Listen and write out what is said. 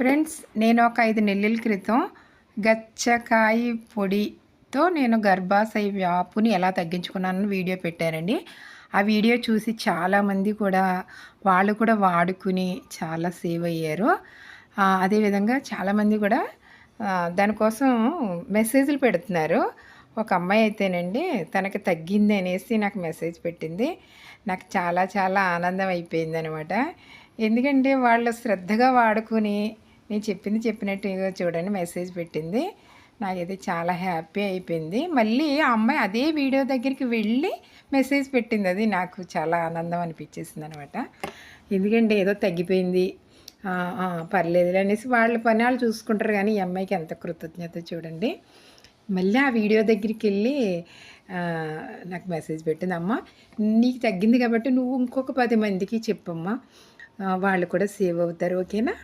Friends నేను ఒక ఐదు నెలల క్రితం గచ్చకాయ పొడితో నేను గర్భాశయ వ్యాపుని ఎలా తగ్గించుకున్నానని వీడియో పెట్టానండి ఆ వీడియో చూసి చాలామంది కూడా వాళ్ళు కూడా వాడుకుని చాలా సేవ్ అయ్యారు. అదేవిధంగా చాలామంది కూడా దానికోసం మెసేజ్లు పెడుతున్నారు. ఒక అమ్మాయి అయితేనండి తనకి తగ్గింది అనేసి నాకు మెసేజ్ పెట్టింది. నాకు చాలా చాలా ఆనందం అయిపోయింది అనమాట ఎందుకంటే వాళ్ళు శ్రద్ధగా వాడుకుని నేను చెప్పింది చెప్పినట్టు చూడండి మెసేజ్ పెట్టింది. నాకైతే చాలా హ్యాపీ అయిపోయింది. మళ్ళీ ఆ అమ్మాయి అదే వీడియో దగ్గరికి వెళ్ళి మెసేజ్ పెట్టింది. అది నాకు చాలా ఆనందం అనిపించేసింది అనమాట ఎందుకంటే ఏదో తగ్గిపోయింది. పర్లేదులే పర్లేదు అనేసి వాళ్ళ పని వాళ్ళు చూసుకుంటారు కానీ ఈ అమ్మాయికి ఎంత కృతజ్ఞత చూడండి. మళ్ళీ ఆ వీడియో దగ్గరికి వెళ్ళి నాకు మెసేజ్ పెట్టింది. అమ్మ నీకు తగ్గింది కాబట్టి నువ్వు ఇంకొక పది మందికి చెప్పమ్మా. వాళ్ళు కూడా సేవ్ అవుతారు. ఓకేనా?